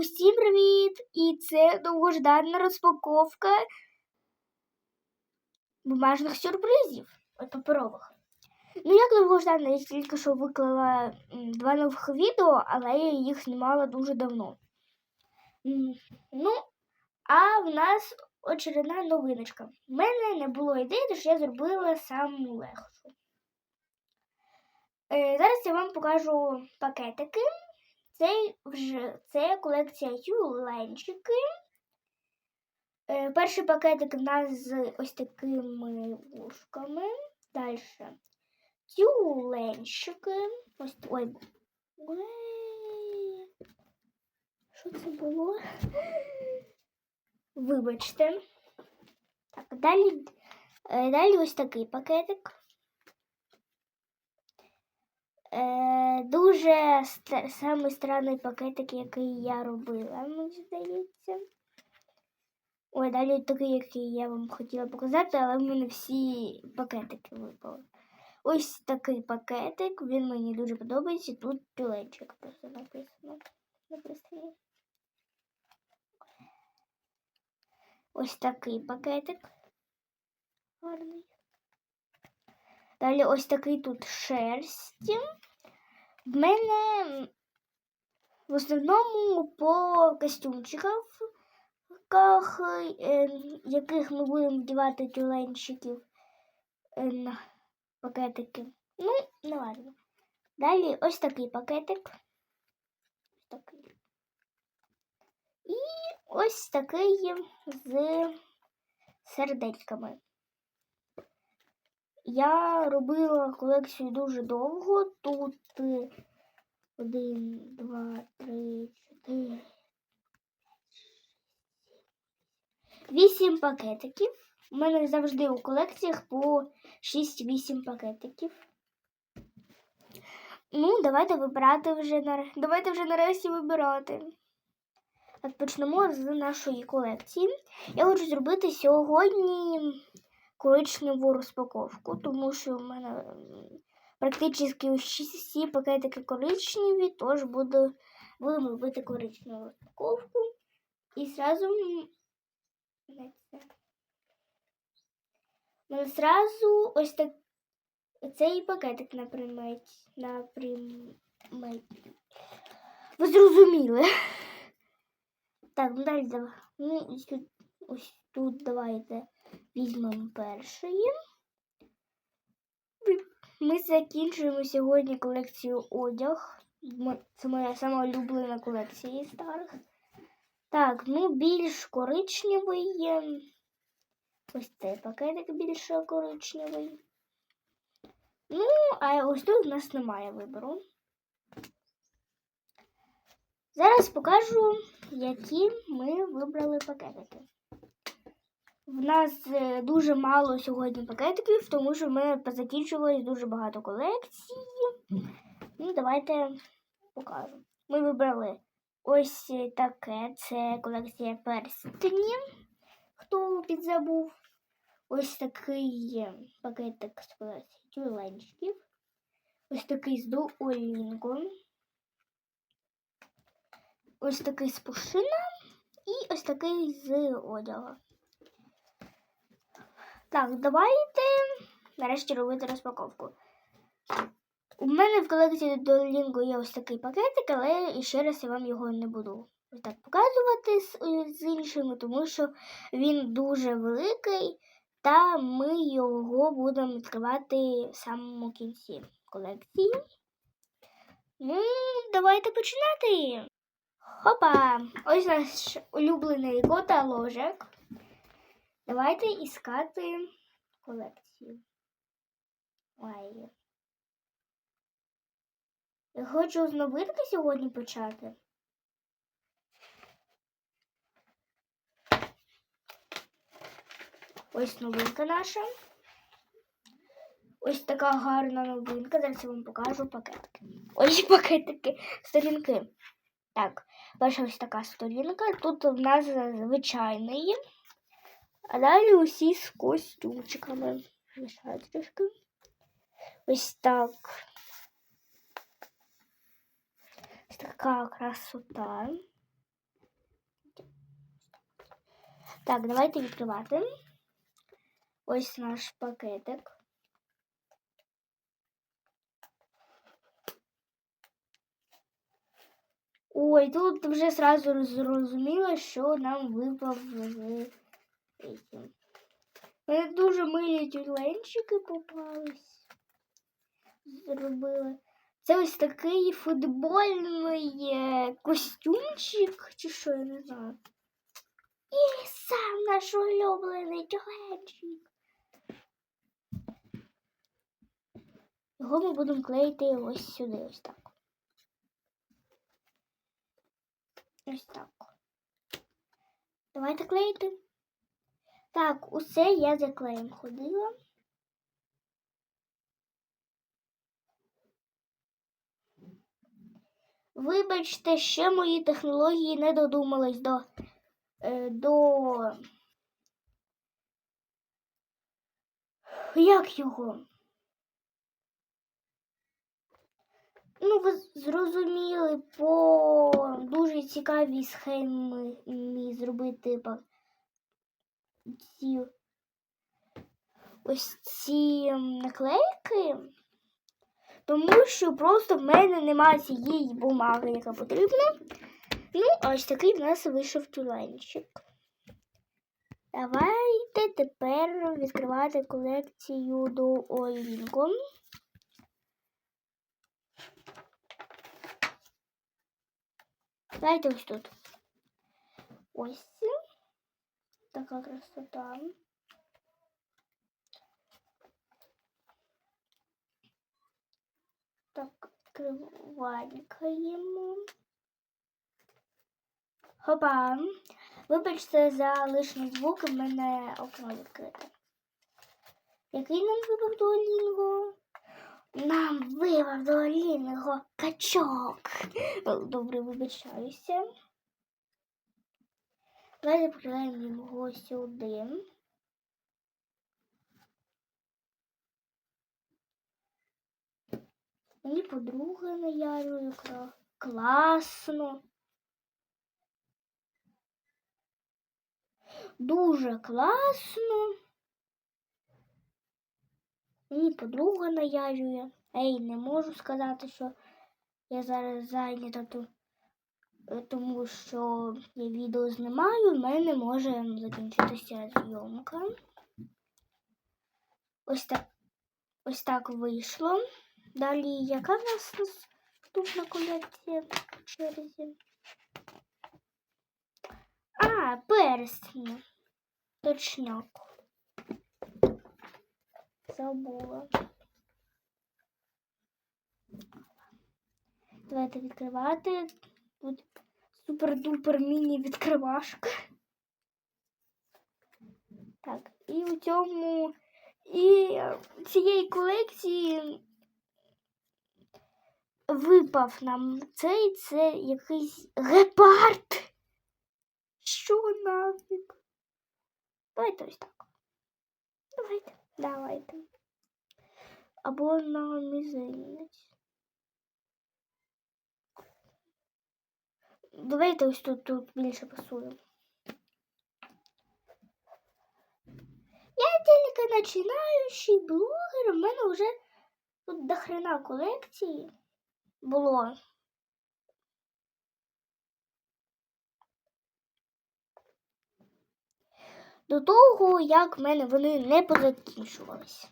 Усім привіт! І це довгождана розпаковка бумажних сюрпризів от паперових. Ну, як довгождана, я тільки що виклала два нових відео, але я їх знімала дуже давно. Ну, а в нас очередна новиночка. У мене не було ідеї, тож я зробила саму легшу. Е, зараз я вам покажу пакетики. Це вже це колекція тюленчики. Е, перший пакетик у нас з ось такими вушками. Далі тюленчики. Ось. Ой. Що це було? Вибачте. Так, далі, е, далі ось такий пакетик. Е, дуже ст- самий странний пакетик, який я робила, мені здається. Ой, далі такий, який я вам хотіла показати, але в мене всі пакетики випали. Ось такий пакетик, він мені дуже подобається. Тут тюленчик просто написано. написано. Ось такий пакетик. Гарний. Далі ось такий тут шерсть. В мене в основному по костюмчиках, е, яких ми будемо вдівати тюленчиків е, на пакетики. Ну, не ладно. Далі ось такий пакетик. Такий. І ось такий з сердечками. Я робила колекцію дуже довго. Тут е, один, два, три, чотири. Вісім пакетиків. У мене завжди у колекціях по 6-8 пакетиків. Ну, давайте вибирати вже нар... Давайте вже нарешті вибирати. Почнемо з нашої колекції. Я хочу зробити сьогодні коричневу розпаковку, тому що в мене практично всі пакетики коричневі, тож буду, будемо робити коричневу розпаковку. І зразу м, де це? Ну, зразу ось так цей пакетик напрямить. напрямить. Ви зрозуміли. Так, ну далі давай. Ну, ось тут, давайте візьмемо перший. Ми закінчуємо сьогодні колекцію одяг. Це моя сама улюблена колекція старих. Так, ну більш коричневий є. Ось цей пакетик більш коричневий. Ну, а ось тут в нас немає вибору. Зараз покажу, які ми вибрали пакетики. В нас е, дуже мало сьогодні пакетиків, тому що мене позакінчувалось дуже багато колекцій. Ну, давайте покажу. Ми вибрали ось таке. Це колекція перстені. Хто підзабув? Ось такий пакетик з колекції тюленчиків. Ось такий з дуолінгом. Ось такий з пушина і ось такий з одягу. Так, давайте нарешті робити розпаковку. У мене в колекції Duolingo є ось такий пакетик, але ще раз я вам його не буду так показувати з, з іншими, тому що він дуже великий, та ми його будемо відкривати в самому кінці колекції. Ну, давайте починати. Хопа! Ось наш улюблений каталожок. Давайте іскати колекцію. Ой. Я хочу з новинки сьогодні почати. Ось новинка наша. Ось така гарна новинка. Зараз я вам покажу пакетики. Ось пакетики, сторінки. Так, перша ось така сторінка. Тут в нас звичайний. А далі усі з костюмчиками. Мішаю трішки. Ось так. Ось така красота. Так, давайте відкривати. Ось наш пакетик. Ой, тут вже сразу зрозуміло, що нам випав з. Мене дуже милі тюленчики попались. Зробили. Це ось такий футбольний е, костюмчик, чи що, я не знаю. І сам наш улюблений тюленчик. Його ми будемо клеїти ось сюди, ось так. Ось так. Давайте клеїти. Так, усе я за клеєм ходила. Вибачте, ще мої технології не додумались до, е, до як його? Ну, ви зрозуміли по дуже цікавій схемі зробити ці ось ці наклейки, тому що просто в мене немає цієї бумаги, яка потрібна. Ну, ось такий в нас вийшов тюленчик. Давайте тепер відкривати колекцію до Олінко. Давайте ось тут. Ось така красота. Так, відкриванькаємо. Хопа. Вибачте за лишні звуки, в мене окно відкрите. Який нам випав дуолінго? Нам випав дуолінго качок. Добре, вибачаюся. Давайте приклеїмо його сюди. Мені подруга наярює класно. Дуже класно. Мені подруга наярює. Ей, не можу сказати, що я зараз зайнята, е, тому що я відео знімаю, в мене може закінчитися зйомка. Ось так, ось так вийшло. Далі, яка в нас наступна колекція по черзі? А, перстні. Точняк. Забула. Давайте відкривати. Тут супер-дупер міні-відкривашка. Так, і у цьому і цієї колекції випав нам цей це якийсь гепард. Що нафіг? Давайте ось так. Давайте, давайте. Або на мізинець. Давайте ось тут, тут більше пасує. Я тільки починаючий блогер, у мене вже тут до хрена колекції було. До того, як в мене вони не позакінчувалися.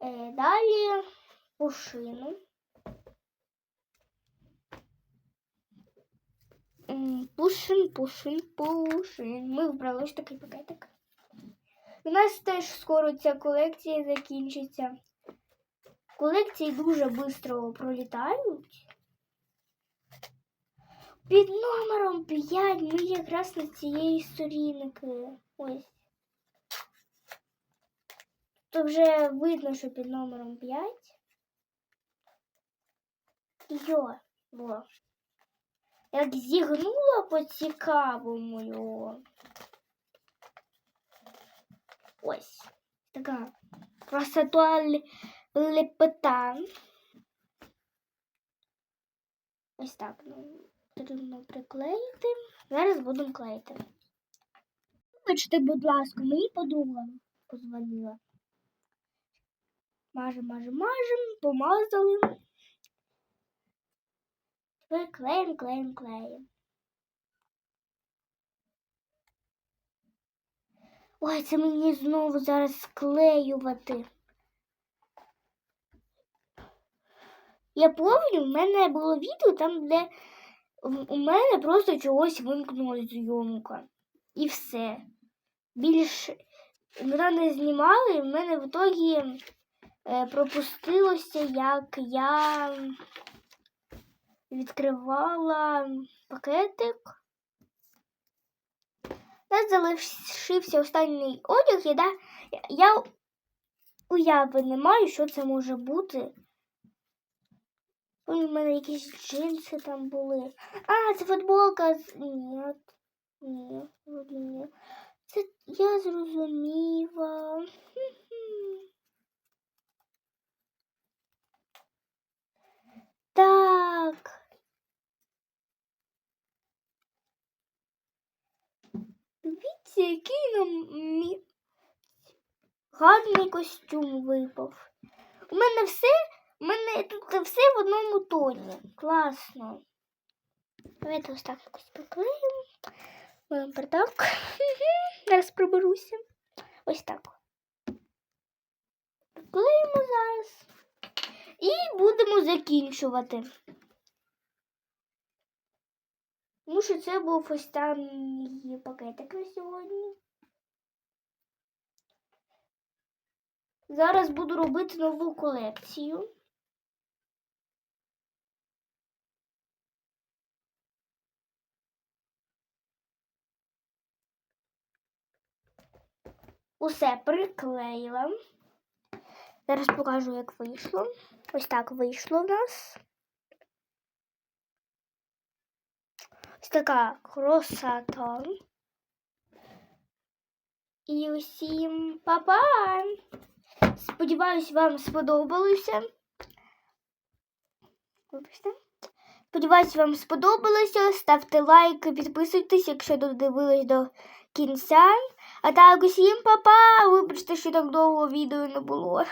Е, далі пушину. Пушин, пушин, пушин. Ми вибрали ось такий пакетик. У нас теж скоро ця колекція закінчиться. Колекції дуже швидко пролітають. Під номером 5 ми якраз на цієї сторінки. Ось. То вже видно, що під номером 5. Йо, во. Як зігнула по цікавому його. Ось. Така красота лепета. Ось так. Ну, потрібно приклеїти. Зараз будемо клеїти. Вибачте, будь ласка, мені подруга позвонила. Мажем, мажем, мажем, помазали. Тепер клеїм, клеїм, клеїм. Ой, це мені знову зараз склеювати. Я пам'ятаю, в мене було відео там, де у мене просто чогось вимкнула зйомка. І все. Більше мене не знімали, і в мене в ітогі е, пропустилося, як я відкривала пакетик. У нас залишився останній одяг, і да, я уяви не маю, що це може бути. У мене якісь джинси там були. А, це футболка з. Ні. Ні, ні. Це я зрозуміла. Так. Дивіться, який нам гарний костюм випав. У мене все, у мене тут все в одному тоні. Класно. Давайте ось так якось приклеїмо. Тепер так. Зараз проберуся. Ось так. Приклеїмо зараз. І будемо закінчувати. Тому що це був останній пакетик на сьогодні. Зараз буду робити нову колекцію. Усе приклеїла. Зараз покажу, як вийшло. Ось так вийшло в нас. Ось така красота. І усім па-па! Сподіваюсь, вам сподобалося. Вибачте. Сподіваюсь, вам сподобалося. Ставте лайк, підписуйтесь, якщо додивились до кінця. А так, усім па-па! Вибачте, що так довго відео не було.